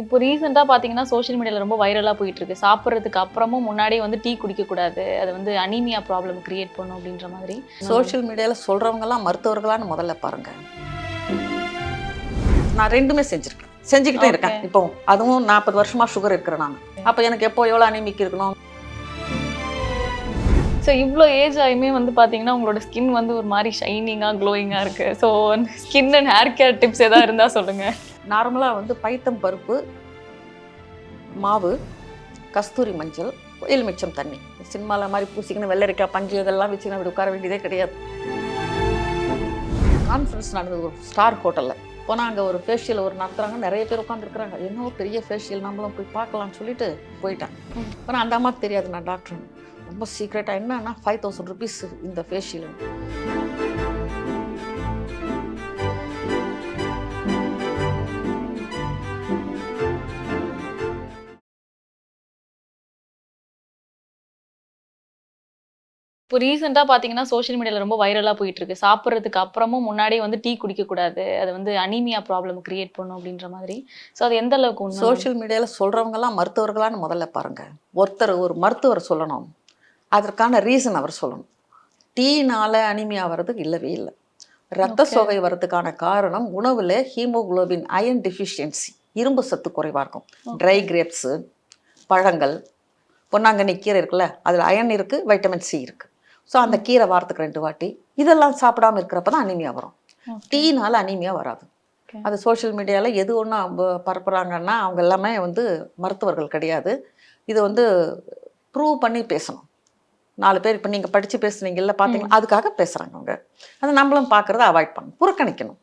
இப்போ ரீசெண்டாக பார்த்தீங்கன்னா சோஷியல் மீடியாவில் ரொம்ப வைரலாக போயிட்டு இருக்கு சாப்பிட்றதுக்கு அப்புறமும் முன்னாடியே வந்து டீ குடிக்கக்கூடாது. அது வந்து அனீமியா ப்ராப்ளம் கிரியேட் பண்ணும் அப்படின்ற மாதிரி. சோஷியல் மீடியாவில் சொல்கிறவங்கலாம் மருத்துவர்களான்னு முதல்ல பாருங்க. நான் ரெண்டுமே செஞ்சுருக்கேன். செஞ்சுக்கிட்டே இருக்கேன். இப்போ அதுவும் நாற்பது வருஷமா சுகர் இருக்கிறேன் நான். அப்போ எனக்கு எப்போ எவ்வளோ அனிமிக் இருக்கணும்? ஸோ இவ்வளோ ஏஜ் ஆயுமே வந்து பார்த்தீங்கன்னா உங்களோட ஸ்கின் வந்து ஒரு மாதிரி ஷைனிங்காக க்ளோயிங்காக இருக்கு. So skin and hair care tips எதாவது இருந்தால் சொல்லுங்க. நார்மலாக வந்து பைத்தம் பருப்பு மாவு கஸ்தூரி மஞ்சள் எலுமிச்சம் தண்ணி. சினிமாவில் மாதிரி பூசிக்கணும் வெள்ளரிக்காய் பஞ்சு இதெல்லாம் வச்சு அப்படி உட்கார வேண்டியதே கிடையாது. கான்ஃபரன்ஸ் நடந்தது ஒரு ஸ்டார் ஹோட்டலில் போனால் அங்கே ஒரு ஃபேஷியல் ஒரு நடத்துகிறாங்க நிறைய பேர் உட்காந்துருக்குறாங்க என்ன பெரிய ஃபேஷியல் நம்மளும் போய் பார்க்கலாம்னு சொல்லிட்டு போயிட்டேன். ஆனால் அந்த அம்மாவுக்கு தெரியாது நான் டாக்டர் ரொம்ப சீக்ரெட்டாக என்னன்னா ஃபைவ் தௌசண்ட் ருபீஸ் இந்த ஃபேஷியல் இப்போ ரீசெண்டாக பார்த்தீங்கன்னா சோஷியல் மீடியாவில் ரொம்ப வைரலாக போயிட்டு இருக்கு சாப்பிட்றதுக்கு அப்புறமும் முன்னாடியே வந்து டீ குடிக்கக்கூடாது. அது வந்து அனீமியா ப்ராப்ளம் கிரியேட் பண்ணும் அப்படின்ற மாதிரி. ஸோ அது எந்த அளவுக்கு சோஷியல் மீடியாவில் சொல்கிறவங்கலாம் மருத்துவர்களான்னு முதல்ல பாருங்க. ஒருத்தர் ஒரு மருத்துவர் சொல்லணும். அதற்கான ரீசன் அவர் சொல்லணும். டீனால அனிமியா வர்றதுக்கு இல்லவே இல்லை. ரத்த. சோகை வர்றதுக்கான காரணம் உணவில் ஹீமோகுளோபின் அயன் டெஃபிஷியன்சி இரும்பு சத்து குறைவாக இருக்கும். ட்ரை கிரேப்ஸு பழங்கள் பொன்னாங்கண்ணி கீரை இருக்குல்ல அதில் அயன் இருக்குது வைட்டமின் சி இருக்குது ஸோ அந்த கீரை வாரத்துக்கு ரெண்டு வாட்டி. இதெல்லாம் சாப்பிடாம இருக்கிறப்ப தான் அனிமியா வரும். டீனால அனிமியா வராது. அது சோஷியல் மீடியாவில் எது ஒன்று பரப்புகிறாங்கன்னா அவங்க எல்லாமே வந்து மருத்துவர்கள் கிடையாது. இது வந்து ப்ரூவ் பண்ணி பேசணும். நாலு பேர் இப்போ நீங்கள் படித்து பேசுனீங்கல்ல பார்த்தீங்களா அதுக்காக பேசுகிறாங்க அவங்க. அதை நம்மளும் பார்க்குறத அவாய்ட் பண்ணணும். புறக்கணிக்கணும்.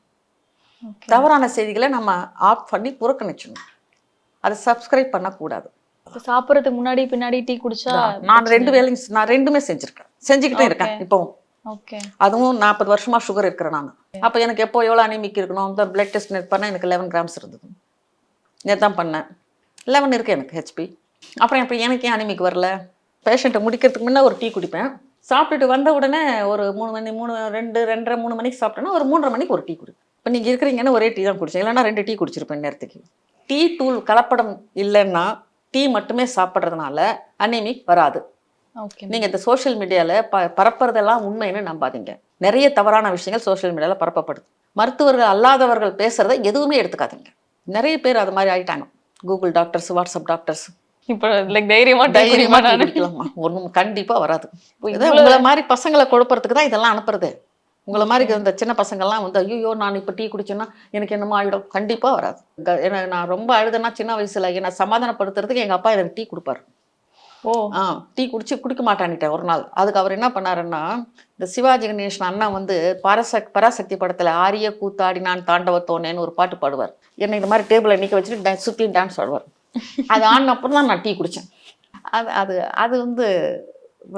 தவறான செய்திகளை நம்ம ஆஃப் பண்ணி புறக்கணிச்சணும் அதை சப்ஸ்கிரைப் பண்ணக்கூடாது. சாப்பிட்றதுக்கு முன்னாடி பின்னாடி டீ குடிச்சா நான் ரெண்டு வேலையும் நான் ரெண்டுமே செஞ்சுருக்கேன். செஞ்சுக்கிட்டே இருக்கேன். Okay. இப்போ ஓகே. அதுவும் நாற்பது வருஷமா சுகர் இருக்கிறேன் நான். அப்போ எனக்கு எப்போ எவ்வளோ அனிமிக் இருக்கணும்? இந்த பிளட் டெஸ்ட் நெட் பண்ணால் எனக்கு லெவன் கிராம்ஸ் இருந்தது. நேற்று தான் பண்ணேன். லெவன் இருக்கு எனக்கு ஹெச்பி அப்புறம் இப்போ எனக்கு ஏன் அனிமிக் வரல பேஷண்ட்டை முடிக்கிறதுக்கு முன்னே ஒரு டீ குடிப்பேன். சாப்பிட்டுட்டு வந்த உடனே ஒரு மூணு மணி மூணு ரெண்டு ரெண்டரை மூணு மணிக்கு சாப்பிட்டேன்னா ஒரு மூன்றரை மணிக்கு ஒரு டீ குடி. இப்போ நீங்கள் இருக்கிறீங்கன்னு ஒரே டீ தான் குடிச்சேன். இல்லைன்னா ரெண்டு டீ குடிச்சிருப்பேன் நேரத்துக்கு டீ தூள் கலப்படம் இல்லைன்னா டீ மட்டுமே சாப்பிட்றதுனால அனிமிக் வராது. ஓகே நீங்கள் இந்த சோஷியல் மீடியாவில் ப பரப்புறதெல்லாம் உண்மைன்னு நம்பாதீங்க. நிறைய தவறான விஷயங்கள் சோஷியல் மீடியாவில் பரப்பப்படுது. மருத்துவர்கள் அல்லாதவர்கள் பேசுகிறத எதுவுமே எடுத்துக்காதீங்க. நிறைய பேர் அது மாதிரி ஆயிட்டாங்க. கூகுள் டாக்டர்ஸ் வாட்ஸ்அப் டாக்டர்ஸ் இப்போ லைக் தைரியமா தைரியமா ஒன்றும் கண்டிப்பாக வராது. உங்களை மாதிரி பசங்களை கொடுப்பறதுக்கு தான் இதெல்லாம் அனுப்புறது. உங்களை மாதிரி இந்த சின்ன பசங்கள்லாம் வந்து ஐயோ நான் இப்போ டீ குடிச்சேன்னா எனக்கு என்னமோ ஆகிடும் கண்டிப்பாக வராது. எனக்கு நான் ரொம்ப அழுதுனா சின்ன வயசுல என்னை சமாதானப்படுத்துறதுக்கு எங்கள் அப்பா எனக்கு டீ கொடுப்பாரு. ஓ. ஆ டீ குடிச்சு குடிக்க மாட்டான்ட்டேன் ஒரு நாள். அதுக்கு அவர் என்ன பண்ணாருன்னா இந்த சிவாஜி கணேசன் அண்ணா வந்து பராசக் பராசக்தி படத்தில் ஆரிய கூத்தாடி நான் தாண்டவத்தோனேன்னு ஒரு பாட்டு பாடுவார். என்னை இந்த மாதிரி டேபிளை நிற்க வச்சுட்டு சுற்றி டான்ஸ் ஆடுவார். அது ஆடின அப்புறம் தான் நான் டீ குடித்தேன் அது அது அது வந்து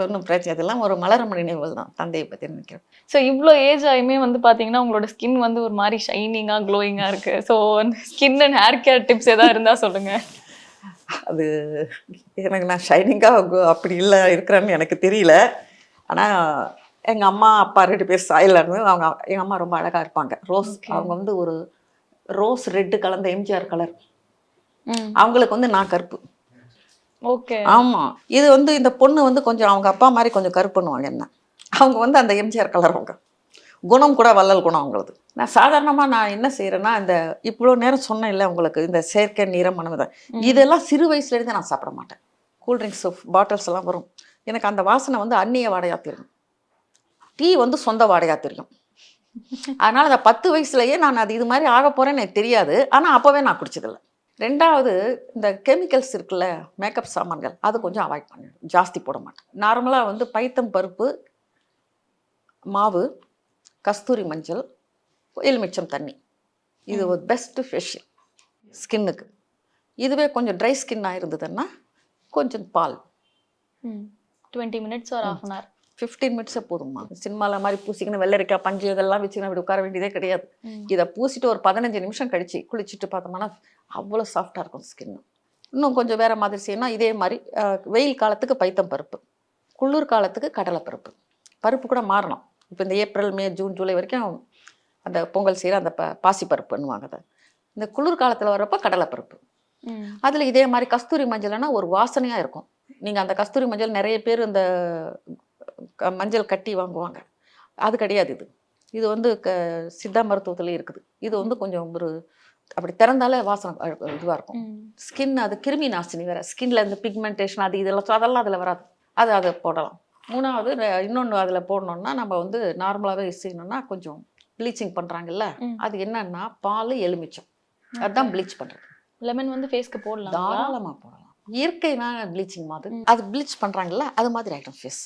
ஒன்றும் பிரச்சனை அதெல்லாம் ஒரு மலரமணி நினைவுகள் தான் தந்தையை பற்றி நினைக்கிறேன். ஸோ இவ்வளோ ஏஜ் ஆயுமே வந்து பார்த்தீங்கன்னா உங்களோட ஸ்கின் வந்து ஒரு மாதிரி ஷைனிங்காக க்ளோயிங்காக இருக்கு. So skin and hair care tips எதாவது இருந்தால் சொல்லுங்க. அது எனக்கு நான் ஷைனிங்காக அப்படி இல்லை இருக்கிறேன்னு எனக்கு தெரியல. ஆனால் எங்கள் அம்மா அப்பா ரெண்டு பேர் சாயலில் இருந்து அவங்க எங்கள் அம்மா ரொம்ப அழகாக இருப்பாங்க. ரோஸ். அவங்க வந்து ஒரு ரோஸ் ரெட்டு கலந்த எம்ஜிஆர் கலர் அவங்களுக்கு வந்து நான் கருப்பு. ஆமாம் இது வந்து இந்த பொண்ணு வந்து கொஞ்சம் அவங்க அப்பா மாதிரி கொஞ்சம் பண்ணுவாங்க என்ன. அவங்க வந்து அந்த எம்ஜிஆர் கலர் அவங்க. குணம் கூட வள்ளல் குணம் அவங்களது. நான் சாதாரணமாக நான் என்ன செய்கிறேன்னா இந்த இவ்வளோ நேரம் சொன்னேன் இல்லை உங்களுக்கு இந்த செயற்கை நிறம் மனதை இதெல்லாம் சிறு வயசுலேருந்து நான் சாப்பிட மாட்டேன். கூல்ட்ரிங்க்ஸ் பாட்டில்ஸ் எல்லாம் வரும். எனக்கு அந்த வாசனை வந்து அந்நிய வாடையாக தெரியும். டீ வந்து சொந்த வாடையாக தெரியும். அதனால் அந்த பத்து வயசுலயே நான் அது இது மாதிரி ஆக போகிறேன்னு எனக்கு தெரியாது. ஆனால் அப்போவே நான் குடிச்சதில்ல. ரெண்டாவது இந்த கெமிக்கல்ஸ் இருக்குல்ல மேக்கப் சாமான்கள் அது கொஞ்சம் அவாய்ட் பண்ணிடும் ஜாஸ்தி போட மாட்டேன். நார்மலாக வந்து பைத்தம் பருப்பு மாவு கஸ்தூரி மஞ்சள் எலுமிச்சம் தண்ணி. இது ஒரு பெஸ்ட்டு ஃபேஷியல் ஸ்கின்னுக்கு இதுவே கொஞ்சம் ட்ரை ஸ்கின்னாக இருந்ததுன்னா கொஞ்சம் பால். டுவெண்ட்டி மினிட்ஸ் ஒரு ஆஃப் அன் ஹவர் ஃபிஃப்டீன் மினிட்ஸே போதும்மா. சினிமாவில் மாதிரி பூசிக்கணும் வெள்ளரிக்காய் பஞ்சு இதெல்லாம் வச்சுக்கணும் அப்படி உட்கார வேண்டியதே கிடையாது. இதை பூசிட்டு ஒரு பதினஞ்சு நிமிஷம் கழிச்சு குளிச்சுட்டு பார்த்தோம்னா அவ்வளோ சாஃப்டாக இருக்கும் ஸ்கின் இன்னும் கொஞ்சம் வேறு மாதிரி செய்யணும் இதே மாதிரி வெயில் காலத்துக்கு பைத்தம் பருப்பு குளிர் காலத்துக்கு கடலை பருப்பு. பருப்பு கூட மாறணும். இப்போ இந்த ஏப்ரல் மே ஜூன் ஜூலை வரைக்கும் அந்த பொங்கல் செய்கிற அந்த ப பாசி பருப்புன்னுவாங்க அதை. இந்த குளிர் காலத்தில் வர்றப்ப கடலை பருப்பு. அதில் இதே மாதிரி கஸ்தூரி மஞ்சள்னா ஒரு வாசனையாக இருக்கும். நீங்கள் அந்த கஸ்தூரி மஞ்சள் நிறைய பேர் இந்த மஞ்சள் கட்டி வாங்குவாங்க. அது கிடையாது இது. இது வந்து க சித்தா மருத்துவத்துலேயே இருக்குது. இது வந்து கொஞ்சம் ஒரு அப்படி திறந்தாலே வாசனை இதுவாக இருக்கும். ஸ்கின் அது கிருமி நாசினி வேற. ஸ்கின்ல இந்த பிக்மெண்டேஷன் அது இதெல்லாம் அதெல்லாம் அதில் வராது. அது அதை போடலாம். மூணாவது இன்னொன்று அதில் போடணும்னா நம்ம வந்து நார்மலாகவே செய்யணும்னா கொஞ்சம் ப்ளீச்சிங் பண்ணுறாங்கல்ல. அது என்னன்னா பால் எலுமிச்சம். அதுதான் ப்ளீச் பண்ணுறது லெமன் வந்து ஃபேஸ்க்கு போடலாம் தாராளமாக போடலாம். இயற்கையான ப்ளீச்சிங் மாதிரி. அது ப்ளீச் பண்ணுறாங்கல்ல அது மாதிரி ஆகிடும் ஃபேஸ்.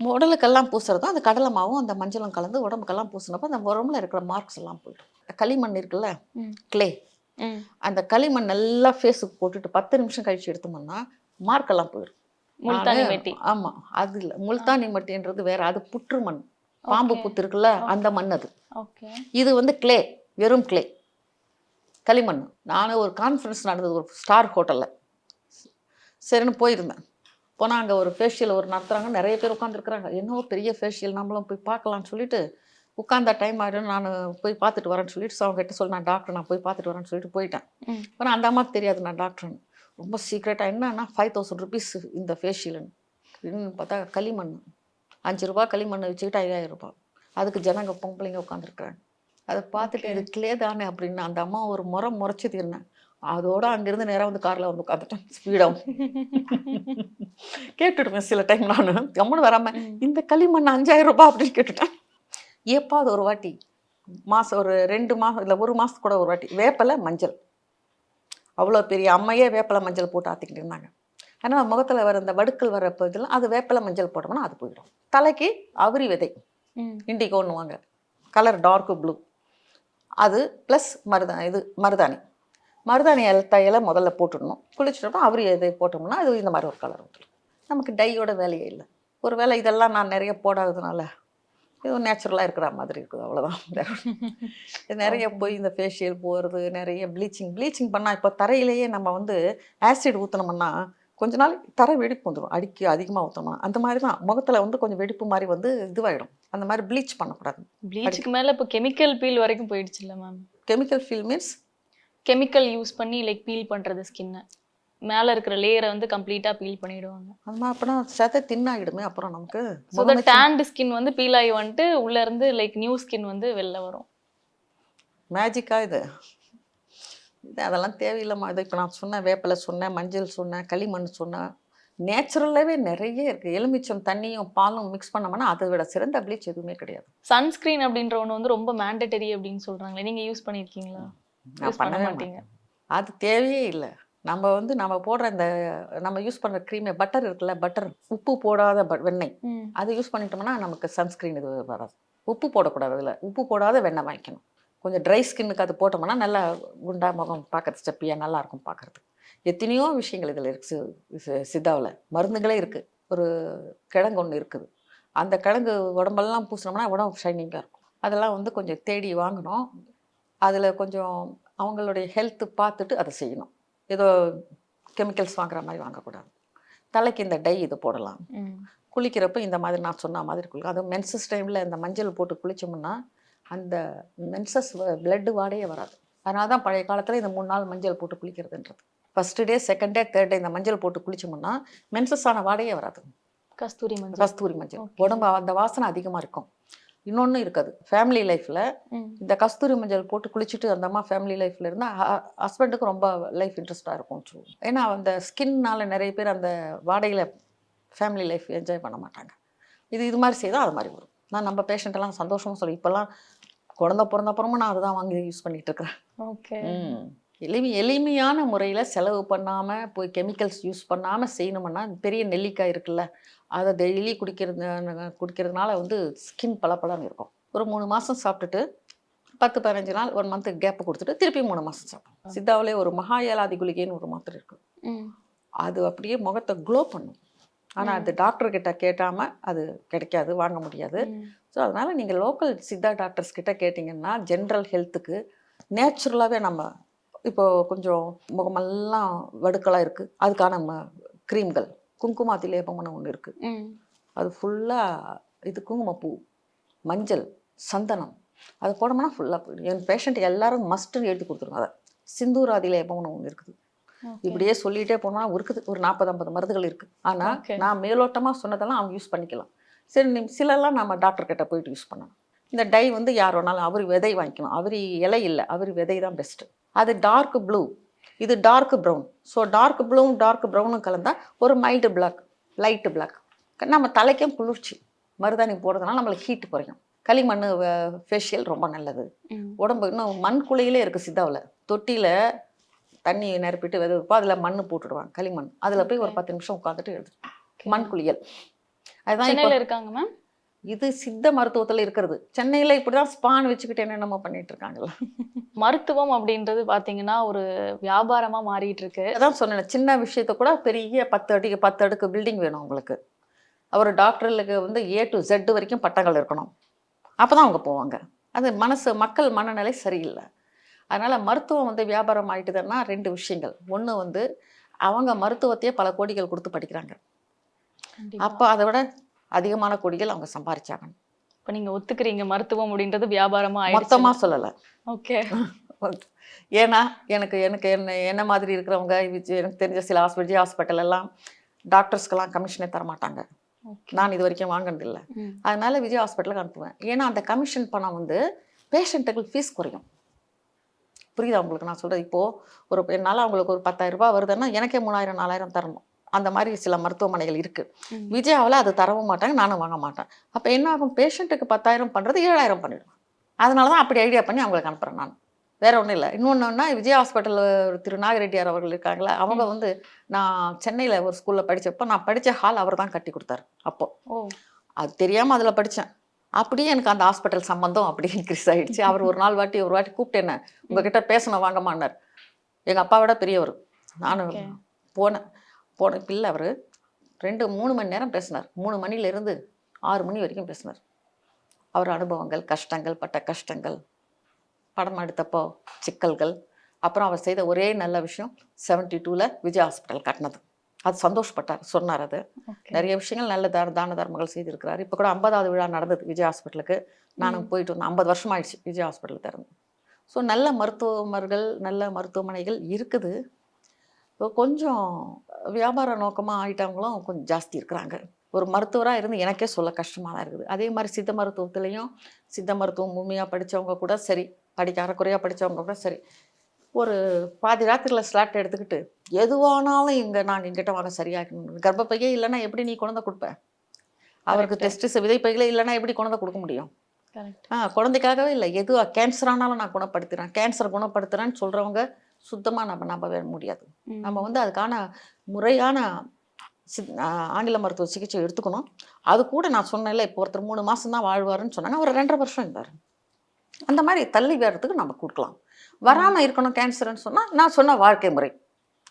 உடலுக்கெல்லாம் பூசுறதும் அந்த கடலை மாவும் அந்த மஞ்சளும் கலந்து உடம்புக்கெல்லாம் பூசினப்போ அந்த உடம்புல இருக்கிற மார்க்ஸ் எல்லாம் போயிடும். களிமண் இருக்குல்ல. கிளே அந்த களிமண் நல்லா ஃபேஸுக்கு போட்டுட்டு பத்து நிமிஷம் கழிச்சு எடுத்தோம்னா மார்க்கெல்லாம் போயிடும். முல்தானி மெட்டி. ஆமா அது இல்ல. முல்தானி மட்டின்றது வேற அது புற்று மண். பாம்பு. புத்து இருக்குல்ல அந்த மண் அது. இது வந்து கிளே வெறும் கிளே களிமண். நானும் ஒரு கான்ஃபரன்ஸ் நடந்தது ஒரு ஸ்டார் ஹோட்டலில் சரின்னு போயிருந்தேன். போனால் அங்கே ஒரு ஃபேஷியல் ஒரு நடத்துகிறாங்க நிறைய பேர் உட்காந்துருக்குறாங்க என்னவோ பெரிய ஃபேஷியல் நம்மளும் போய் பார்க்கலாம்னு சொல்லிட்டு உட்காந்தா டைம் ஆகிடும் நான் போய் பார்த்துட்டு வரேன்னு சொல்லிட்டு அவங்க கிட்ட சொல்லி நான் டாக்டர் நான் போய் பார்த்துட்டு வரேன்னு சொல்லிட்டு போயிட்டேன். ஆனால் அந்த அம்மாவுக்கு தெரியாது நான் டாக்டர்னு ரொம்ப சீக்ரெட்டாக என்னன்னா ஃபைவ் தௌசண்ட் ருபீஸ் இந்த ஃபேஷியல்னு இன்னும் பார்த்தா களிமண் அஞ்சு ரூபா களிமண் வச்சுக்கிட்டு ஐயாயிரம் ரூபாய். அதுக்கு ஜனங்க பொம்பளைங்க உட்காந்துருக்குறாங்க அதை பார்த்துட்டு இது கிளே தானே அப்படின்னு அந்த அம்மா ஒரு முறை முறைச்சது என்ன அதோட அங்கிருந்து நேரா வந்து காரில் வந்து உட்காந்துட்டேன் ஸ்பீடாக கேட்டுடுவேன் சில டைம் நான். கம்முன்னு வராம ம். இந்த களிமண் அஞ்சாயிரம் ரூபாய் அப்படின்னு கேட்டுட்டேன். ஏப்பாவது ஒரு வாட்டி? மாதம் ஒரு ரெண்டு மாதம் இல்லை ஒரு மாதத்துக்கு கூட ஒரு வாட்டி. வேப்பலை மஞ்சள். அவ்வளோ பெரிய அம்மையே வேப்பலை மஞ்சள் போட்டு ஆற்றிக்கிட்டு இருந்தாங்க. ஆனால் முகத்தில் வர இந்த வடுக்கள் வர இதெல்லாம் அது வேப்பலை மஞ்சள் போட்டோம்னா அது போயிடும். தலைக்கு அவுரி விதை. இண்டிகோன்னுவாங்க. கலர் டார்க் ப்ளூ அது ப்ளஸ் மருதா இது மருதாணி. மருதாணி தையலை முதல்ல போட்டுடணும். குளிச்சிட்டோம்னா அவரி இதை போட்டோம்னா அது இந்த மாதிரி ஒரு கலர் வந்துடும் நமக்கு டையோட வேலையே இல்லை. ஒரு வேளை இதெல்லாம் நான் நிறைய போடாததுனால இது நேச்சுரலாக இருக்கிற மாதிரி இருக்குது. அவ்வளோதான் நிறைய போய் இந்த ஃபேஷியல் போகிறது நிறைய ப்ளீச்சிங் ப்ளீச்சிங் பண்ணால் இப்போ தரையிலேயே நம்ம வந்து ஆசிட் ஊற்றினோம்னா கொஞ்ச நாள் தரை வெடிப்பு வந்துடும் அடிக்க அதிகமாக ஊற்றணும் அந்த மாதிரி தான். முகத்தில் வந்து கொஞ்சம் வெடிப்பு மாதிரி வந்து இதுவாகிடும் அந்த மாதிரி ப்ளீச் பண்ணக்கூடாது. ப்ளீச்சுக்கு மேல இப்போ கெமிக்கல் பீல் வரைக்கும் போயிடுச்சுல்ல ma'am chemical peel means chemical use பண்ணி லைக் பீல் பண்றது ஸ்கின்னை மேல இருக்கிற லேயரை வந்து கம்ப்ளீட்டா பீல் பண்ணிடுவாங்க. அந்த மாதிரி அப்படின்னா சதை தின்னாகிடுமே அப்புறம் நமக்கு. ஸோ த டேண்ட் ஸ்கின் வந்து பீல் ஆகி வந்துட்டு உள்ள இருந்து லைக் நியூ ஸ்கின் வந்து வெளில வரும். மேஜிக்கா இது. இது அதெல்லாம் தேவையில்லைம்மா. இது இப்போ நான் சொன்னேன் வேப்பிலை சொன்னேன் மஞ்சள் சொன்னேன் களிமண் சொன்னேன். நேச்சுரலாகவே நிறைய இருக்குது எலுமிச்சம் தண்ணியும் பாலும் மிக்ஸ் பண்ணோம்னா அதை விட சிறந்த ப்ளீச் எதுவுமே கிடையாது. சன்ஸ்கிரீன் அப்படின்ற ஒன்று வந்து ரொம்ப மேண்டட்டரி அப்படின்னு சொல்றாங்களே. நீங்க யூஸ் பண்ணியிருக்கீங்களா நான் பண்ணவே மாட்டீங்க அது தேவையே இல்லை. நம்ம வந்து நம்ம போடுற இந்த நம்ம யூஸ் பண்ணுற க்ரீமே பட்டர் இருக்குல்ல பட்டர் உப்பு போடாத வெண்ணெய். அதை யூஸ் பண்ணிட்டோம்னா நமக்கு சன்ஸ்க்ரீன் இது வராது. உப்பு போடக்கூடாது அதில். உப்பு போடாத வெண்ணெய் வாங்கிக்கணும். கொஞ்சம் ட்ரை ஸ்கின்னுக்கு அது போட்டோம்னா நல்லா குண்டா முகம் பார்க்கறது ஸ்டெப்பியாக நல்லா இருக்கும் பார்க்கறதுக்கு எத்தனையோ விஷயங்கள் இதில் இருக்குது சித்தாவில் மருந்துகளே இருக்குது ஒரு கிழங்கு ஒன்று இருக்குது. அந்த கிழங்கு உடம்பெல்லாம் பூசினோம்னா உடம்பு ஷைனிங்காக இருக்கும். அதெல்லாம் வந்து கொஞ்சம் தேடி வாங்கணும். அதில் கொஞ்சம் அவங்களுடைய ஹெல்த்து பார்த்துட்டு அதை செய்யணும். ஏதோ கெமிக்கல்ஸ் வாங்குற மாதிரி வாங்கக்கூடாது. தலைக்கு இந்த டை இது போடலாம். குளிக்கிறப்ப இந்த மாதிரி நான் சொன்ன மாதிரி குளிக்கும் அதுவும் மென்சஸ் டைமில் இந்த மஞ்சள் போட்டு குளிச்சோம்னா அந்த மென்சஸ் பிளட்டு வாடையே வராது. அதனால தான் பழைய காலத்தில் இந்த மூணு நாள் மஞ்சள் போட்டு குளிக்கிறதுன்றது. First day second day third day இந்த மஞ்சள் போட்டு குளிச்சோம்னா மென்சஸ் ஆன வாடையே வராது. கஸ்தூரி மஞ்சள். கஸ்தூரி மஞ்சள். உடம்பு அந்த வாசனை அதிகமாக இருக்கும். இன்னொன்று இருக்காது. ஃபேமிலி லைஃப்பில். இந்த கஸ்தூரி மஞ்சள் போட்டு குளிச்சுட்டு அந்த அம்மா ஃபேமிலி லைஃப்பில் இருந்தால் ஹஸ்பண்டுக்கு ரொம்ப லைஃப் இன்ட்ரெஸ்ட்டாக இருக்கும் சொல்லுவோம். ஏன்னா அந்த ஸ்கின்னால் நிறைய பேர் அந்த வாடகையில் ஃபேமிலி லைஃப் என்ஜாய் பண்ண மாட்டாங்க. இது இது மாதிரி செய்தால் அது மாதிரி வரும். நான் நம்ம எல்லாம் சந்தோஷமாக சொல்லி இப்போல்லாம் குழந்த பிறந்த அப்புறமும் நான் அதுதான் வாங்கி யூஸ் பண்ணிட்டு இருக்கிறேன். ஓகே. எளிமை எளிமையான முறையில் செலவு பண்ணாமல் போய் கெமிக்கல்ஸ் யூஸ் பண்ணாமல் செய்யணும்னா பெரிய நெல்லிக்காய் இருக்குல்ல அதை டெய்லி குடிக்கிறது குடிக்கிறதுனால வந்து ஸ்கின் பளபளன்னு இருக்கும். ஒரு மூணு மாதம் சாப்பிட்டுட்டு பத்து பதினஞ்சு நாள் ஒரு மந்த்து கேப் கொடுத்துட்டு திருப்பி மூணு மாதம் சாப்பிடும் சித்தாவிலே ஒரு மகாயலாதி குளிகைன்னு ஒரு மாத்திரை இருக்கு. அது அப்படியே முகத்தை க்ளோ பண்ணும். ஆனால் அது டாக்டர் கிட்ட கேட்டாமல் அது கிடைக்காது வாங்க முடியாது. ஸோ அதனால் நீங்கள் லோக்கல் சித்தா டாக்டர்ஸ் கிட்ட கேட்டிங்கன்னா ஜென்ரல் ஹெல்த்துக்கு நேச்சுரலாகவே நம்ம இப்போ கொஞ்சம் முகமெல்லாம் வடுக்கலாக இருக்குது அதுக்கான ம க்ரீம்கள் குங்குமாத்தி லேபம்னு ஒன்று இருக்குது. அது ஃபுல்லாக இது குங்குமப்பூ மஞ்சள் சந்தனம். அது போடோம்னா ஃபுல்லாக என் பேஷண்ட் எல்லாரும் மஸ்ட்டுன்னு எழுதி கொடுத்துருங்க அதை. சிந்தூராதி லேபம்னு ஒன்று இருக்குது. இப்படியே சொல்லிட்டே போனோம்னா இருக்குது. ஒரு நாற்பது ஐம்பது மருந்துகள் இருக்குது ஆனால். நான் மேலோட்டமாக சொன்னதெல்லாம் அவங்க யூஸ் பண்ணிக்கலாம். சரி நீ சிலெல்லாம் நம்ம டாக்டர் கிட்ட போயிட்டு யூஸ் பண்ணணும் இந்த டை வந்து யார் வேணாலும் அவர் விதை வாங்கிக்கணும். அவர் இலை இல்லை. அவர் விதை தான் பெஸ்ட்டு அது டார்க் ப்ளூ இது டார்க் ப்ரௌன் ஸோ டார்க் ப்ளூவும் டார்க் ப்ரௌனும் கலந்தா ஒரு மைல்டு பிளாக் லைட்டு பிளாக் நம்ம தலைக்கும் குளிர்ச்சி. மருதாணி போடுறதுனால நம்மளுக்கு ஹீட் குறையும். களிமண் ஃபேஷியல் ரொம்ப நல்லது. உடம்பு இன்னும் மண் குழியிலே இருக்குது சித்தாவில். தொட்டியில் தண்ணி நிரப்பிட்டு வெது வைப்போம் அதில் மண் போட்டுடுவாங்க களிமண் அதில் போய் ஒரு. பத்து நிமிஷம் உட்காந்துட்டு எடுத்து மண் குளியல். அதுதான் இருக்காங்க மேம்? இது சித்த மருத்துவத்தில் இருக்கிறது. சென்னையில் இப்படி தான் ஸ்பான் வச்சுக்கிட்டு என்னென்னமோ பண்ணிட்டு இருக்காங்கல்ல. மருத்துவம் அப்படின்றது பாத்தீங்கன்னா ஒரு வியாபாரமா மாறிட்டு இருக்கு அதான் சொன்னேன் சின்ன விஷயத்த கூட பெரிய பத்து அடி பத்து அடுக்கு பில்டிங் வேணும் உங்களுக்கு அவர் டாக்டர்களுக்கு வந்து ஏ டு Z வரைக்கும் பட்டங்கள் இருக்கணும். அப்போ தான் அவங்க போவாங்க. அது மனசு மக்கள் மனநிலை சரியில்லை. அதனால் மருத்துவம் வந்து வியாபாரம் ஆயிட்டுதுன்னா ரெண்டு விஷயங்கள். ஒன்று வந்து அவங்க மருத்துவத்தையே பல கோடிகள் கொடுத்து படிக்கிறாங்க. அப்போ அதை விட அதிகமான கோடிகள் அவங்க சம்பாரிச்சாங்க இப்ப நீங்க ஒத்துக்கிறீங்க மருத்துவம் அப்படின்றது வியாபாரமா ஆயிடுச்சு மொத்தமாக சொல்லலை. ஓகே. ஏன்னா எனக்கு எனக்கு என்ன என்ன மாதிரி இருக்கிறவங்க எனக்கு தெரிஞ்ச சில ஹாஸ்பிட்டல் விஜய் ஹாஸ்பிட்டல் எல்லாம் டாக்டர்ஸ்க்கெல்லாம் கமிஷனே தர மாட்டாங்க ஓகே. நான் இது வரைக்கும் வாங்கினதில்லை அதனால விஜய் ஹாஸ்பிட்டலுக்கு அனுப்புவேன். ஏன்னா அந்த கமிஷன் பணம் வந்து பேஷண்ட்டுக்கு ஃபீஸ் குறையும். புரியுதா உங்களுக்கு நான் சொல்கிறது இப்போது ஒரு என்னால் அவங்களுக்கு ஒரு பத்தாயிரம் ரூபாய் வருதுன்னா எனக்கே மூணாயிரம் நாலாயிரம் தரணும். அந்த மாதிரி சில மருத்துவமனைகள் இருக்குது. விஜயாவில் அது தரவும் மாட்டாங்க நானும் வாங்க மாட்டேன். அப்போ என்ன ஆகும்? பேஷண்ட்டுக்கு பத்தாயிரம் பண்ணுறது ஏழாயிரம் பண்ணிடுவேன் அதனால தான் அப்படி ஐடியா பண்ணி அவங்களுக்கு அனுப்புகிறேன் நான். வேற ஒன்றும் இல்லை. இன்னொன்றுன்னா விஜய் ஹாஸ்பிட்டல் திரு நாகரெட்டியார் அவர்கள் இருக்காங்களே அவங்க வந்து நான் சென்னையில் ஒரு ஸ்கூலில் படிச்சப்போ நான் படித்த ஹால் அவர் தான் கட்டி கொடுத்தாரு அப்போ. அது தெரியாமல் அதில் படித்தேன் அப்படியே எனக்கு அந்த ஹாஸ்பிட்டல் சம்பந்தம் அப்படியே இன்க்ரீஸ் ஆயிடுச்சு. அவர் ஒரு நாள் வாட்டி ஒரு வாட்டி கூப்பிட்டு என்ன உங்ககிட்ட பேசணும் வாங்கம்மான்னார். எங்கள் அப்பா விட பெரியவர். நானும். போனேன். போன பிள்ளை அவர் ரெண்டு மூணு மணி நேரம் பேசினார். மூணு மணிலேருந்து ஆறு மணி வரைக்கும் பேசினார். அவர் அனுபவங்கள் கஷ்டங்கள் பட்ட கஷ்டங்கள் படம் எடுத்தப்போ சிக்கல்கள் அப்புறம் அவர் செய்த ஒரே நல்ல விஷயம் செவன்டி டூவில் விஜய் ஹாஸ்பிட்டல் கட்டினது. அது சந்தோஷப்பட்டார் சொன்னார் அது. நிறைய விஷயங்கள் நல்ல தான தான தர்மங்கள் செய்திருக்கிறார். இப்போ கூட ஐம்பதாவது விழா நடந்தது விஜய் ஹாஸ்பிட்டலுக்கு நானும் போயிட்டு வந்தேன். ஐம்பது வருஷம் ஆயிடுச்சு விஜய் ஹாஸ்பிட்டல் திறந்து ஸோ நல்ல மருத்துவமர்கள் நல்ல மருத்துவமனைகள் இருக்குது. கொஞ்சம் வியாபார நோக்கமாக ஆயிட்டவங்களும் கொஞ்சம் ஜாஸ்தி இருக்கிறாங்க. ஒரு மருத்துவராக இருந்து எனக்கே சொல்ல கஷ்டமாக தான் இருக்குது. அதே மாதிரி சித்த மருத்துவத்துலேயும் சித்த மருத்துவம் முழுமையாக படித்தவங்க கூட சரி படிக்க அறக்குறையாக படித்தவங்க கூட சரி. ஒரு பாதி ராத்திரியில் ஸ்லாட் எடுத்துக்கிட்டு எதுவானாலும் இங்கே நாங்கள் எங்கிட்ட வாங்க சரியாக்கணும். கர்ப்பப்பையே இல்லைன்னா எப்படி நீ குழந்தை கொடுப்ப? அவருக்கு. டெஸ்டிஸ் விதைப்பைகளே இல்லைன்னா எப்படி குழந்தை கொடுக்க முடியும்? கரெக்ட் ஆ குழந்தைக்காகவே இல்லை. எது கேன்சர் ஆனாலும் நான் குணப்படுத்துகிறேன் கேன்சர் குணப்படுத்துகிறேன்னு சொல்கிறவங்க சுத்தமாக நம்ம நம்பவே முடியாது. நம்ம வந்து அதுக்கான முறையான ஆ, ஆங்கில மருத்துவ சிகிச்சை எடுத்துக்கணும். அது கூட நான் சொன்னேன்ல இப்போ ஒருத்தர் மூணு மாதம் தான் வாழ்வாருன்னு சொன்னாங்க. அவர் ரெண்டரை வருஷம் இருந்தார். அந்த மாதிரி தள்ளி வேறதுக்கு நம்ம கொடுக்கலாம். வராமல் இருக்கணும் கேன்சர்னு சொன்னால் நான் சொன்ன வாழ்க்கை முறை.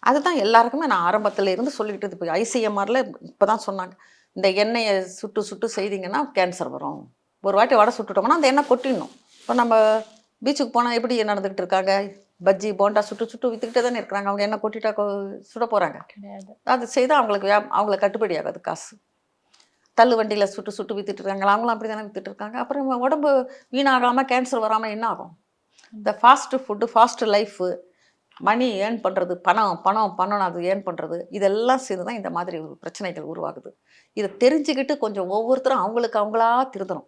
அதுதான் எல்லாருக்குமே நான் ஆரம்பத்தில் இருந்து சொல்லிக்கிட்டு இப்போ ஐசிஎம்ஆரில் இப்போ தான் சொன்னாங்க. இந்த எண்ணெயை சுட்டு சுட்டு செய்தீங்கன்னா கேன்சர் வரும். ஒரு வாட்டி வடை சுட்டுட்டோம்னா அந்த எண்ணெய் கொட்டிடணும். இப்போ நம்ம பீச்சுக்கு போனால் எப்படி நடந்துக்கிட்டு இருக்காங்க? பஜ்ஜி போண்டா சுட்டு சுட்டு விற்றுக்கிட்டே தானே இருக்கிறாங்க. அவங்க எண்ணெய் கொட்டிட்டா சுட போகிறாங்க அது செய்தால் அவங்களுக்கு வியா அவங்களுக்கு கட்டுப்படி ஆகாது காசு. தள்ளு வண்டியில் சுட்டு சுட்டு வித்துட்டு அவங்களும் அப்படி தானே வித்துட்டு இருக்காங்க. அப்புறம் உடம்பு வீணாகாமல் கேன்சர் வராமல் என்ன ஆகும்? இந்த fast food fast life money earn பண்ணுறது பணம் பணம் பணம் அது ஏர்ன் பண்ணுறது இதெல்லாம் சேர்ந்து தான் இந்த மாதிரி ஒரு பிரச்சனைகள் உருவாகுது. இதை தெரிஞ்சுக்கிட்டு கொஞ்சம் ஒவ்வொருத்தரும் அவங்களுக்கு அவங்களா திருந்தணும்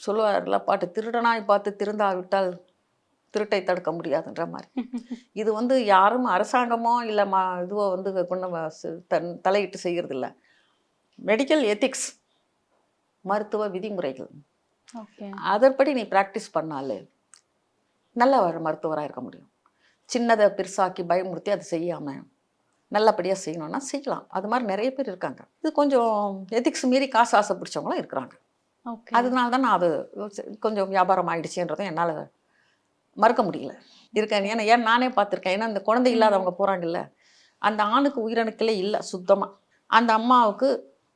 சொல்லுவார்ல பாட்டு திருடனாய் பார்த்து திருந்தா விட்டால் திருட்டை தடுக்க முடியாதுன்ற மாதிரி. இது வந்து யாரும் அரசாங்கமோ இல்லை மா இதுவோ வந்து கொண்டு தன் தலையிட்டு செய்கிறது இல்லை மெடிக்கல் எத்திக்ஸ் மருத்துவ விதிமுறைகள். ஓகே. அதன்படி நீ ப்ராக்டிஸ் பண்ணாலே நல்ல மருத்துவராக இருக்க முடியும். சின்னதை பெருசாக்கி பயமுறுத்தி அதை செய்யாமல் நல்லபடியாக செய்யணும்னா செய்யலாம். அது மாதிரி நிறைய பேர் இருக்காங்க. இது கொஞ்சம் எதிக்ஸ் மீறி காசு ஆசை பிடிச்சவங்களும் இருக்கிறாங்க. ஓகே. அதனால தான் நான் அது கொஞ்சம் வியாபாரம் ஆயிடுச்சுன்றதை என்னால் மறுக்க முடியல. இருக்கேன். ஏன்னா ஏன் நானே பார்த்துருக்கேன். ஏன்னா இந்த குழந்தை இல்லாதவங்க போகிறாங்கல்ல அந்த ஆணுக்கு உயிரணுக்களே இல்லை சுத்தமாக அந்த அம்மாவுக்கு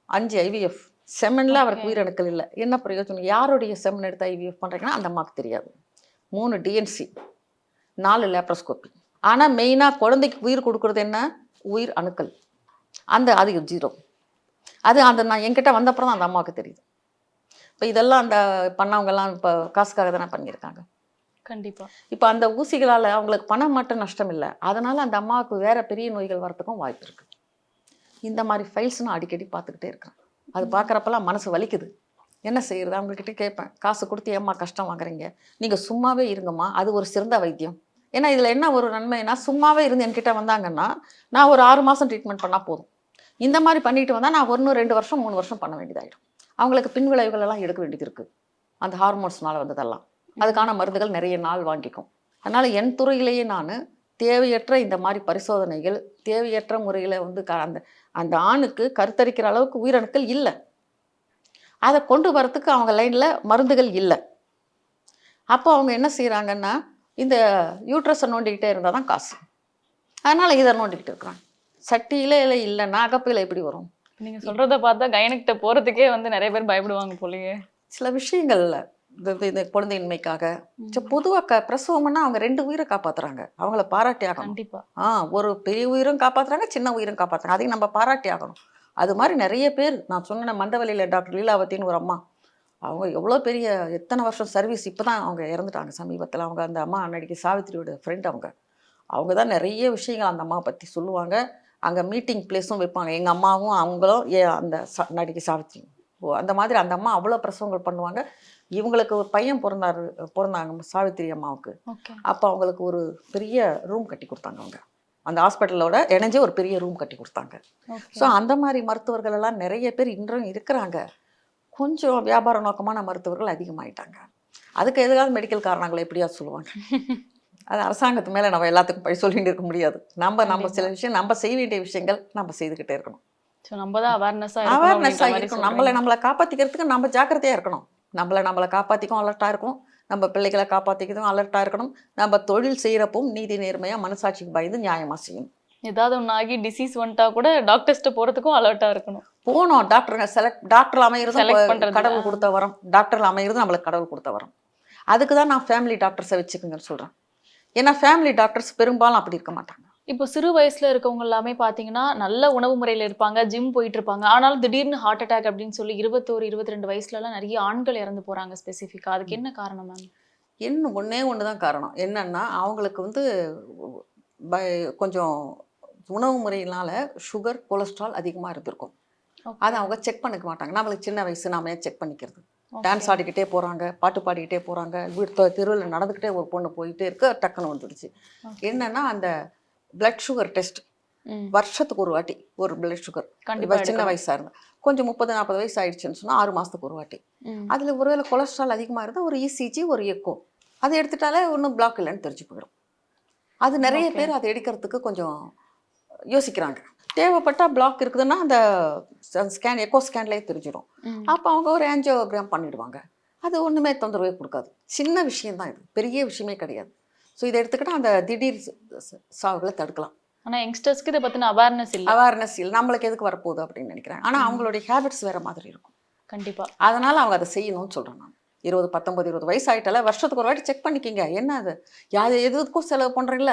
அஞ்சு ஐவிஎஃப் செமனில் அவருக்கு. உயிரணுக்கள் இல்லை. என்ன பிரயோஜனம்? யாருடைய செமன் எடுத்து ஐவிஎஃப் பண்ணுறீங்கன்னா அந்த அம்மாவுக்கு தெரியாது. மூணு டிஎன்சி நாலு லேப்ரோஸ்கோப்பி ஆனால் மெயினாக குழந்தைக்கு உயிர் கொடுக்குறது என்ன? உயிர் அணுக்கள். அந்த அது ஜீரோ அது அந்த நான் என்கிட்ட வந்தப்புறம் தான் அந்த அம்மாவுக்கு தெரியுது. இப்போ இதெல்லாம் அந்த பண்ணவங்கெல்லாம் இப்போ காசுக்காக தானே பண்ணியிருக்காங்க. கண்டிப்பா. இப்போ அந்த ஊசிகளால் அவங்களுக்கு பணம் மட்டும் நஷ்டம் இல்லை. அதனால் அந்த அம்மாவுக்கு வேற பெரிய நோய்கள் வரத்துக்கும் வாய்ப்பு இருக்குது இந்த மாதிரி ஃபைல்ஸ் நான் அடிக்கடி பார்த்துக்கிட்டே இருக்கிறேன். அது பார்க்குறப்பெல்லாம் மனசு வலிக்குது. என்ன செய்யறது? அவங்கக்கிட்ட கேட்பேன். காசு கொடுத்து ஏம்மா கஷ்டம் வாங்குறீங்க? நீங்கள் சும்மாவே இருங்கம்மா. அது ஒரு சிறந்த வைத்தியம். ஏன்னா இதில் என்ன ஒரு நன்மைனா சும்மாவே இருந்து என்கிட்ட வந்தாங்கன்னா நான் ஒரு ஆறு மாதம் ட்ரீட்மெண்ட் பண்ணால் போதும். இந்த மாதிரி பண்ணிட்டு வந்தால் நான் ஒன்று ரெண்டு வருஷம் மூணு வருஷம் பண்ண வேண்டியதாயிடும். அவங்களுக்கு பின் விளைவுகள் எல்லாம் எடுக்க வேண்டியது இருக்குது அந்த ஹார்மோன்ஸ்னால வந்ததெல்லாம். அதுக்கான மருந்துகள் நிறைய நாள் வாங்கிக்கும். அதனால் என் துறையிலேயே நான் தேவையற்ற இந்த மாதிரி பரிசோதனைகள் தேவையற்ற முறையில் வந்து க அந்த அந்த ஆணுக்கு கருத்தரிக்கிற அளவுக்கு உயிரணுக்கள் இல்லை. அதை கொண்டு வரத்துக்கு அவங்க லைனில் மருந்துகள் இல்லை. அப்போ அவங்க என்ன செய்கிறாங்கன்னா இந்த யூட்ரஸை நோண்டிக்கிட்டே இருந்தால் தான் காசு. அதனால் இதை நோண்டிக்கிட்டு இருக்கிறாங்க. சட்டியில் இல்லை இல்லைன்னா அகப்பையில் எப்படி வரும்? நீங்க சொல்றத பார்த்தா கைனக்கிட்ட போறதுக்கே வந்து நிறைய பேர் பயப்படுவாங்க போலயே. சில விஷயங்கள்ல இந்த குழந்தையின்மைக்காக. பொதுவாக க பிரசவம்னா அவங்க ரெண்டு உயிரை காப்பாத்துறாங்க. அவங்கள பாராட்டி ஆகணும். கண்டிப்பா. ஆ ஒரு பெரிய உயிரும் காப்பாத்துறாங்க சின்ன உயிரும் காப்பாத்துறாங்க. அதையும் நம்ம பாராட்டி ஆகணும். அது மாதிரி நிறைய பேர் நான் சொன்ன மந்தவெளியில் டாக்டர் லீலாவத்தின்னு ஒரு அம்மா. அவங்க எவ்வளோ பெரிய எத்தனை வருஷம் சர்வீஸ் இப்போ தான் அவங்க இறந்துட்டாங்க. சமீபத்தில் அவங்க அந்த அம்மா அன்னைக்கு சாவித்திரியோட ஃப்ரெண்ட் அவங்க. அவங்க தான் நிறைய விஷயங்கள் அந்த அம்மாவை பற்றி சொல்லுவாங்க. அங்கே மீட்டிங் பிளேஸும் வைப்பாங்க. எங்கள் அம்மாவும் அவங்களும் ஏ அந்த ச நடிகை சாவித்திரி. ஓ அந்த மாதிரி அந்த அம்மா அவ்வளோ பிரசவங்கள் பண்ணுவாங்க. இவங்களுக்கு ஒரு பையன் பிறந்தாரு பிறந்தாங்க சாவித்திரி அம்மாவுக்கு. அப்போ அவங்களுக்கு ஒரு பெரிய ரூம் கட்டி கொடுத்தாங்க அவங்க. அந்த ஹாஸ்பிட்டலோட இணைஞ்சு ஒரு பெரிய ரூம் கட்டி கொடுத்தாங்க. ஸோ அந்த மாதிரி மருத்துவர்கள் எல்லாம் நிறைய பேர் இன்றும் இருக்கிறாங்க. கொஞ்சம் வியாபார நோக்கமான மருத்துவர்கள் அதிகமாயிட்டாங்க. அதுக்கு எதுக்காவது மெடிக்கல் காரணங்களை எப்படியா சொல்லுவாங்க? அது அரசாங்கத்து மேலே நம்ம எல்லாத்துக்கும் பழி சொல்லிட்டு இருக்க முடியாது. நம்ம நம்ம சில விஷயம் நம்ம செய்ய வேண்டிய விஷயங்கள் நம்ம செய்துக்கிட்டே இருக்கணும். நம்ம தான் அவேர்னஸா அவேர்னஸாக இருக்கணும். நம்மளை நம்மளை காப்பாற்றிக்கிறதுக்கு நம்ம ஜாக்கிரதையாக இருக்கணும். நம்மளை நம்மளை காப்பாற்றிக்கும் அலர்ட்டாக இருக்கும். நம்ம பிள்ளைகளை காப்பாற்றிக்கிறதும் அலர்ட்டாக இருக்கணும். நம்ம தொழில் செய்கிறப்பவும் நீதி நேர்மையாக மனசாட்சிக்கு பயந்து நியாயமாக செய்யணும். ஏதாவது ஒன்று ஆகி டிசீஸ் வந்துட்டா கூட டாக்டர்ஸ்ட்ட போறதுக்கும் அலர்ட்டா இருக்கணும். போனோம். டாக்டருங்க செலக்ட் டாக்டர் பண்றது. கடவுள் கொடுத்த வரம். டாக்டர் அமையிறது நம்மளுக்கு கடவுள் கொடுத்த வரம். அதுக்கு தான் நான் ஃபேமிலி டாக்டர்ஸை வச்சுக்கோங்கன்னு சொல்கிறேன் ஏன்னா ஃபேமிலி டாக்டர்ஸ் பெரும்பாலும் அப்படி இருக்க மாட்டாங்க. இப்போ சிறு வயசுல இருக்கவங்க எல்லாமே பாத்தீங்கன்னா நல்ல உணவு முறையில இருப்பாங்க ஜிம் போயிட்டு இருப்பாங்க ஆனாலும் திடீர்னு ஹார்ட் அட்டாக் அப்படின்னு சொல்லி இருபத்தோரு இருபத்தி ரெண்டு வயசுல எல்லாம் நிறைய ஆண்கள் இறந்து போறாங்க ஸ்பெசிஃபிக்கா அதுக்கு என்ன காரணம் மேம் இன்னும் ஒன்றே ஒன்று தான் காரணம். என்னன்னா அவங்களுக்கு வந்து கொஞ்சம் உணவு முறையினால சுகர் கொலஸ்ட்ரால் அதிகமாக இருந்திருக்கும். அதை அவங்க செக் பண்ணிக்க மாட்டாங்க. நம்மளுக்கு சின்ன வயசு நாம செக் பண்ணிக்கிறது? டான்ஸ் ஆடிக்கிட்டே போகிறாங்க பாட்டு பாடிக்கிட்டே போகிறாங்க வீட்டு தெருவில் நடந்துக்கிட்டே ஒரு பொண்ணு போயிட்டே இருக்க டக்குன்னு வந்துடுச்சு. என்னன்னா அந்த பிளட் சுகர் டெஸ்ட் வருஷத்துக்கு ஒரு வாட்டி ஒரு பிளட் சுகர் கண்டிப்பா சின்ன எடுக்கணும். வயசா இருந்தா. கொஞ்சம் முப்பது நாற்பது வயசு ஆயிடுச்சுன்னு சொன்னா ஆறு மாசத்துக்கு ஒரு வாட்டி. அதுல ஒருவேளை கொலஸ்ட்ரால் அதிகமா இருந்தா ஒரு இசிஜி ஒரு எக்கோ அதை எடுத்துட்டாலே ஒன்றும் பிளாக் இல்லைன்னு தெரிஞ்சு போயிடும். அது நிறைய. பேர் அதை எடுக்கிறதுக்கு கொஞ்சம் யோசிக்கிறாங்க. தேவைப்பட்டா பிளாக் இருக்குதுன்னா அந்த ஸ்கேன் எக்கோ ஸ்கேன்லேயே தெரிஞ்சிடும். அப்போ அவங்க ஒரு ஆஞ்சியோகிராம் பண்ணிடுவாங்க. அது ஒன்றுமே தொந்தரவே கொடுக்காது. சின்ன விஷயம்தான் இது. பெரிய விஷயமே கிடையாது. ஸோ இதை எடுத்துக்கிட்டா அந்த திடீர் சாவுகளை தடுக்கலாம். ஆனா யங்ஸ்டர்ஸ்க்கு இதை பத்தின அவேர்னஸ் இல்ல. அவேர்னஸ் இல்லை. நம்மளுக்கு எதுக்கு வரப்போகுது அப்படின்னு நினைக்கிறேன் ஆனால் அவங்களுடைய ஹேபிட்ஸ் வேற மாதிரி இருக்கும். கண்டிப்பா. அதனால அவங்க அதை செய்யணும்னு சொல்கிறேன் நான். இருபது பத்தொன்பது இருபது வயசு ஆயிட்டால வருஷத்துக்கு ஒரு வாட்டி செக் பண்ணிக்கிங்க. என்ன அது? யாது எதுக்கும் செலவு பண்ணுறீங்கள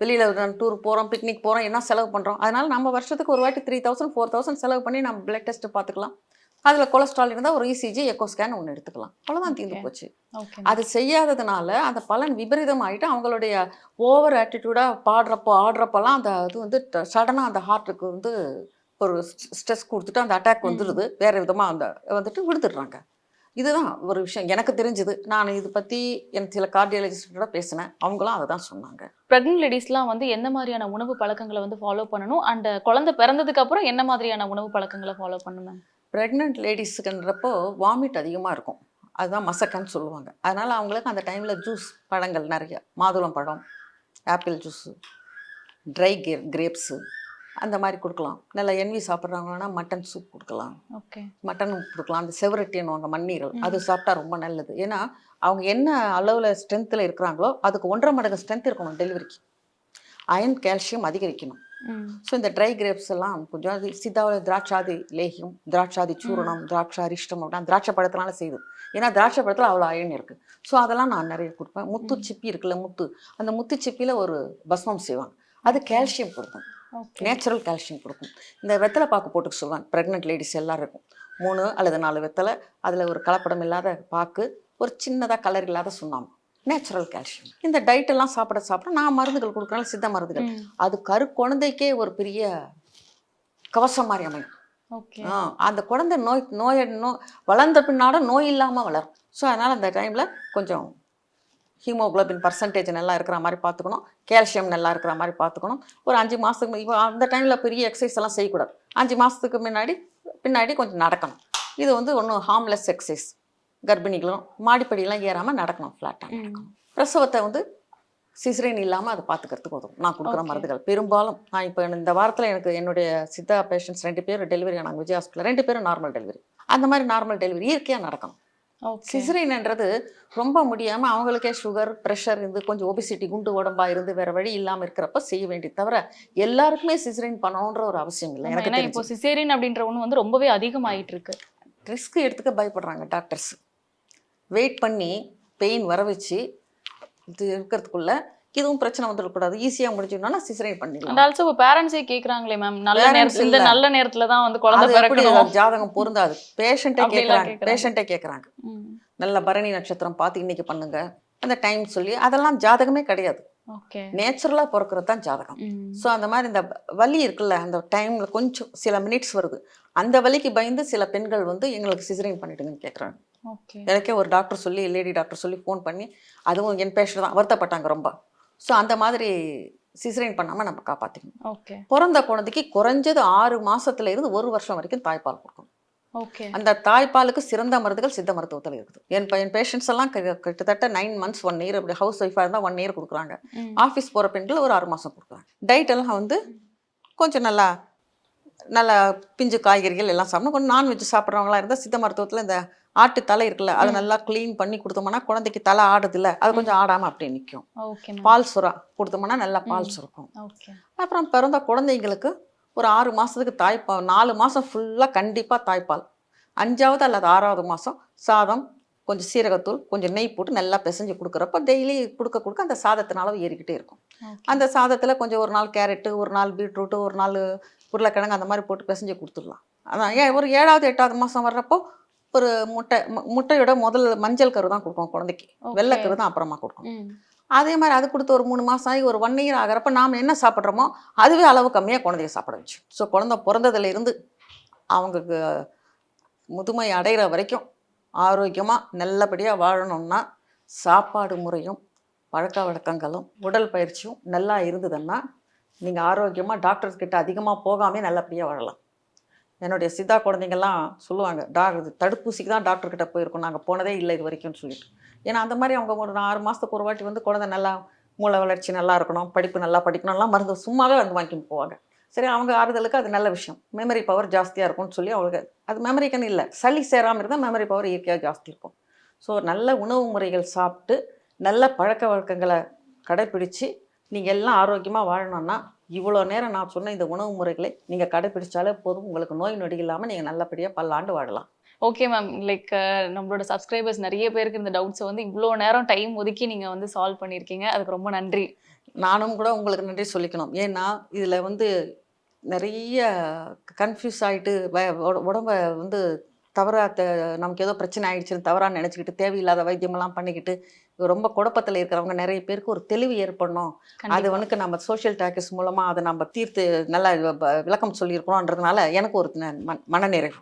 வெளியில் டூர் போகிறோம் பிக்னிக் போகிறோம் என்ன செலவு பண்ணுறோம் அதனால நம்ம வருஷத்துக்கு ஒரு வாட்டி த்ரீ தௌசண்ட் ஃபோர் தௌசண்ட் செலவு பண்ணி நம்ம பிளட் டெஸ்ட் பார்த்துக்கலாம். அதில் கொலஸ்ட்ரால் இருந்தால் ஒரு இசிஜி எக்கோ ஸ்கேன் ஒன்று எடுத்துக்கலாம். அவ்வளோதான் தீர்ந்து. போச்சு. அது செய்யாததுனால அந்த பலன் விபரீதம் ஆயிட்டு அவங்களுடைய ஓவர் ஆட்டிடியூடாக பாடுறப்போ ஆடுறப்பெல்லாம் அந்த இது வந்து சடனாக அந்த ஹார்ட்டுக்கு வந்து ஒரு ஸ்ட்ரெஸ் கொடுத்துட்டு அந்த அட்டாக் வந்துடுது வேற விதமாக அந்த வந்துட்டு விழுந்துடுறாங்க இதுதான் ஒரு விஷயம். எனக்கு தெரிஞ்சது. நான் இது பற்றி எனக்கு சில கார்டியாலஜிஸ்டோட பேசினேன். அவங்களும் அதை தான் சொன்னாங்க பிரெக்னென்ட் லேடிஸ்லாம் வந்து எந்த மாதிரியான உணவு பழக்கங்களை வந்து ஃபாலோ பண்ணணும்? அண்ட் குழந்தை பிறந்ததுக்கு அப்புறம் என்ன மாதிரியான உணவு பழக்கங்களை ஃபாலோ பண்ணணும்? ப்ரெக்னென்ட் லேடிஸுக்குன்றப்போ வாமிட் அதிகமாக இருக்கும். அதுதான் மசக்கன்னு சொல்லுவாங்க. அதனால் அவங்களுக்கு அந்த டைமில் ஜூஸ் பழங்கள் நிறைய. மாதுளம் பழம் ஆப்பிள் ஜூஸு ட்ரை கே கிரேப்ஸு அந்த மாதிரி கொடுக்கலாம். நல்லா என்வி சாப்பிட்றவங்கன்னா மட்டன் சூப் கொடுக்கலாம். ஓகே மட்டன் கொடுக்கலாம். அந்த செவரட்டின்னுவாங்க மண்ணீரல். அது சாப்பிட்டா ரொம்ப நல்லது. ஏன்னா அவங்க என்ன அளவில் ஸ்ட்ரென்த்தில் இருக்கிறாங்களோ அதுக்கு ஒன்றரை மடங்கு ஸ்ட்ரென்த் இருக்கணும் டெலிவரிக்கு அயன் கால்சியம் அதிகரிக்கணும். ஸோ இந்த ட்ரை கிரேப்ஸ் எல்லாம் கொஞ்சம் அது சித்தாவில் திராட்சாதி லேகியம் திராட்சாதி சூரணம் திராட்சை அரிஷ்டம் அப்படின்னா திராட்சை பழத்தினால செய்யுது. ஏன்னா திராட்சை பழத்தில் அவ்வளோ அயன் இருக்குது ஸோ அதெல்லாம் நான் நிறைய கொடுப்பேன். முத்து சிப்பி இருக்குல்ல முத்து. அந்த முத்து சிப்பியில் ஒரு பஸ்மம் செய்வாங்க. அது கால்சியம் கொடுக்கும். நேச்சுரல் கால்சியம் கொடுக்கும். இந்த வெத்தலை பாக்கு போட்டுக்க சொல்லுவாங்க ப்ரெக்னென்ட் லேடிஸ் எல்லாருக்கும் மூணு அல்லது நாலு வெத்தலை அதில் ஒரு கலப்படம் இல்லாத பாக்கு ஒரு சின்னதாக கலர் இல்லாத சுண்ணாம்பு. நேச்சுரல் கால்சியம் இந்த டயட் எல்லாம் சாப்பிட சாப்பிட நான் மருந்துகள் கொடுக்குறேன் சித்த மருந்துகள். அது கரு குழந்தைக்கே ஒரு பெரிய கவசம் மாதிரி அமையும். ஓகே. ஆ, அந்த குழந்தை நோய் நோய் நோ வளர்ந்த பின்னாட நோய் இல்லாமல் வளரும். ஸோ அதனால் அந்த டைமில் கொஞ்சம் ஹீமோகுளோபின் பர்சன்டேஜ் நல்லா இருக்கிற மாதிரி பார்த்துக்கணும். கால்சியம் நல்லா இருக்கிற மாதிரி பார்த்துக்கணும். ஒரு அஞ்சு மாதத்துக்கு இப்போ அந்த டைமில் பெரிய எக்ஸசைஸ் எல்லாம் செய்யக்கூடாது. அஞ்சு மாதத்துக்கு முன்னாடி பின்னாடி கொஞ்சம் நடக்கணும். இது வந்து ஒன்றும் ஹார்ம்லெஸ் எக்ஸசைஸ் கர்ப்பிணிகளும் மாடிப்படியெல்லாம் ஏறாமல் நடக்கணும் ஃப்ளாட்டாக நடக்கணும் பிரசவத்தை வந்து சிசரின் இல்லாமல் அதை பார்த்துக்கிறதுக்கு உதவும் நான் கொடுக்குற. மருந்துகள். பெரும்பாலும் நான் இப்போ இந்த வாரத்தில் எனக்கு என்னுடைய சித்தா பேஷண்ட்ஸ் ரெண்டு பேர் டெலிவரி ஆனாங்க விஜய் ஹாஸ்பிட்டல் ரெண்டு பேரும் நார்மல் டெலிவரி அந்த மாதிரி நார்மல் டெலிவரி இயற்கையாக நடக்கணும். சிசரின்ன்றது ரொம்ப முடியாமல் அவங்களுக்கே சுகர் ப்ரெஷர் இருந்து கொஞ்சம் ஒபிசிட்டி குண்டு உடம்பா இருந்து வேற வழி இல்லாமல் இருக்கிறப்ப செய்ய வேண்டியது தவிர எல்லாருக்குமே சிசரின் பண்ணணுன்ற ஒரு அவசியம் இல்லை. எனக்கு இப்போ சிசேரியன் அப்படின்ற ஒண்ணு வந்து ரொம்பவே அதிகமாயிட்டு இருக்கு. ரிஸ்க் எடுத்துக்க பயப்படுறாங்க டாக்டர்ஸ் வெயிட் பண்ணி பெயின் வர வச்சு இது இருக்கிறதுக்குள்ள இதுவும் பிரச்சனை வந்துடக்கூடாது. ஈஸியாக முடிஞ்சுக்கணும்னா சிசரின் அண்ட் பண்ணிடலாம். ஆல்சோ இப்போ பேரண்ட்ஸே கேக்குறாங்களே மேம் நல்ல நேரத்துல இந்த. நல்ல நேரத்துல தான் வந்து குழந்தை பிறக்கணும். ஜாதகம் பொருந்தாது. பேஷண்ட்டே கேட்குறாங்க. பேஷண்ட்டே கேட்குறாங்க. நல்ல பரணி நட்சத்திரம் பார்த்து இன்னைக்கு பண்ணுங்க. அந்த டைம் சொல்லி அதெல்லாம் ஜாதகமே கிடையாது. நேச்சுரலாக பிறக்கிறது தான் ஜாதகம். ஸோ அந்த மாதிரி இந்த வலி இருக்குல்ல அந்த டைமில் கொஞ்சம் சில மினிட்ஸ் வருது. அந்த வலிக்கு பயந்து சில பெண்கள் வந்து எங்களுக்கு சிசரின் பண்ணிடுங்கன்னு கேட்குறாங்க எனக்கே ஒரு டாக்டர் சொல்லி லேடி டாக்டர் சொல்லி ஃபோன் பண்ணி அதுவும் என் பேஷண்ட் தான் வருத்தப்பட்டாங்க ரொம்ப. ஸோ அந்த மாதிரி சிசரின் பண்ணாமல் நம்ம காப்பாற்றிக்கணும் ஓகே. பிறந்த குழந்தைக்கு குறைஞ்சது ஆறு மாசத்துல இருந்து ஒரு வருஷம் வரைக்கும் தாய்ப்பால் கொடுக்கணும். ஓகே. அந்த தாய்ப்பாலுக்கு சிறந்த மருந்துகள் சித்த மருத்துவத்தில் இருக்குது. என் பையன் பேஷண்ட்ஸ் எல்லாம் கிட்ட- கிட்டத்தட்ட நைன் மந்த்ஸ் ஒன் இயர் அப்படி ஹவுஸ் ஒய்ஃபாக இருந்தால் ஒன் இயர் கொடுக்குறாங்க. ஆஃபீஸ் போகிற பெண்கள் ஒரு ஆறு மாதம் கொடுக்குறாங்க. டயட் எல்லாம் வந்து கொஞ்சம் நல்லா நல்லா பிஞ்சு காய்கறிகள் எல்லாம் சாப்பிடணும். கொஞ்சம் நான்வெஜ் சாப்பிட்றவங்களா இருந்தால் சித்த மருத்துவத்தில் இந்த ஆட்டு தலை இருக்குல்ல அதை நல்லா க்ளீன் பண்ணி கொடுத்தோம்னா குழந்தைக்கு தலை ஆடுதுல்ல அது கொஞ்சம் ஆடாமல் அப்படியே நிற்கும் பால் சுறா கொடுத்தோம்னா நல்லா பால் சுரக்கும். அப்புறம் பிறந்த குழந்தைங்களுக்கு ஒரு ஆறு மாதத்துக்கு தாய்ப்பால் நாலு மாதம் ஃபுல்லாக கண்டிப்பாக தாய்ப்பால். அஞ்சாவது அல்லது ஆறாவது மாதம் சாதம் கொஞ்சம் சீரகத்தூள் கொஞ்சம் நெய் போட்டு நல்லா பிசைஞ்சு கொடுக்குறப்ப டெய்லி கொடுக்க கொடுக்க அந்த சாதத்தின் அளவு ஏறிக்கிட்டே இருக்கும். அந்த சாதத்தில் கொஞ்சம் ஒரு நாள் கேரட்டு ஒரு நாள் பீட்ரூட்டு ஒரு நாள் உருளைக்கிழங்கு அந்த மாதிரி போட்டு பிசைஞ்சு கொடுத்துடலாம். அதான் ஏன் ஒரு ஏழாவது எட்டாவது மாதம் வர்றப்போ ஒரு முட்டை முட்டையோட முதல் மஞ்சள் கரு தான் கொடுக்கும் குழந்தைக்கு. வெள்ளை கரு தான் அப்புறமா கொடுக்கும் அதே மாதிரி அது கொடுத்து ஒரு மூணு மாதம் ஆகி ஒரு ஒன் இயர் ஆகிறப்ப நாம் என்ன சாப்பிட்றோமோ அதுவே அளவு கம்மியாக குழந்தைய சாப்பிட வச்சு. ஸோ குழந்தை பிறந்ததுல இருந்து அவங்களுக்கு முதுமை அடைகிற வரைக்கும் ஆரோக்கியமாக நல்லபடியாக வாழணும்னா சாப்பாடு முறையும் பழக்க வழக்கங்களும் உடல் பயிற்சியும் நல்லா இருந்ததுன்னா நீங்கள் ஆரோக்கியமாக டாக்டர் கிட்ட அதிகமாக போகாமே நல்லபடியாக வாழலாம். என்னுடைய சித்தா குழந்தைங்கள்லாம் சொல்லுவாங்க டாக்டர் தடுப்பூசிக்கு தான் டாக்டர்கிட்ட போயிருக்கோம். நாங்கள் போனதே இல்லை இது வரைக்கும்னு சொல்லிட்டு. ஏன்னா அந்த மாதிரி அவங்க ஒரு ஆறு மாதத்துக்கு ஒரு வாட்டி வந்து குழந்தை நல்லா மூளை வளர்ச்சி நல்லா இருக்கணும் படிப்பு நல்லா படிக்கணும்லாம் மருந்து சும்மாவே வந்து வாங்கிட்டு போவாங்க. சரி அவங்க ஆறுதலுக்கு அது நல்ல விஷயம். மெமரி பவர் ஜாஸ்தியாக இருக்கும்னு சொல்லி அவங்களுக்கு அது மெமரிக்குன்னு இல்லை சளி சேராமல் இருந்தால் மெமரி பவர் இயற்கையாக ஜாஸ்தி இருக்கும். ஸோ நல்ல உணவு முறைகள் சாப்பிட்டு நல்ல பழக்க வழக்கங்களை கடைப்பிடித்து நீங்கள் எல்லாம் ஆரோக்கியமாக வாழணும்னா இவ்வளோ நேரம் நான் சொன்ன இந்த உணவு முறைகளை நீங்கள் கடைப்பிடிச்சாலே போதும். உங்களுக்கு நோய் நொடி இல்லாமல் நீங்கள் நல்லபடியாக பல்லாண்டு வாழலாம். ஓகே மேம் லைக் நம்மளோட சப்ஸ்கிரைபர்ஸ் நிறைய பேருக்கு இந்த டவுட்ஸை வந்து இவ்வளோ நேரம் டைம் ஒதுக்கி நீங்கள் வந்து சால்வ் பண்ணியிருக்கீங்க. அதுக்கு ரொம்ப நன்றி. நானும் கூட உங்களுக்கு நன்றி சொல்லிக்கணும். ஏன்னா இதில் வந்து நிறைய கன்ஃபியூஸ் ஆகிட்டு உடம்ப வந்து தவறாக நமக்கு ஏதோ பிரச்சனை ஆயிடுச்சுன்னு தவறாக நினச்சிக்கிட்டு தேவையில்லாத வைத்தியமெல்லாம் பண்ணிக்கிட்டு ரொம்ப குழப்பத்தில் இருக்கிறவங்க நிறைய பேருக்கு ஒரு தெளிவு ஏற்படணும் அது வந்து நம்ம சோஷியல் டாக்கஸ் மூலமாக அதை நம்ம தீர்த்து நல்லா விளக்கம் சொல்லியிருக்கிறோன்றதுனால எனக்கு ஒரு மனநிறைவு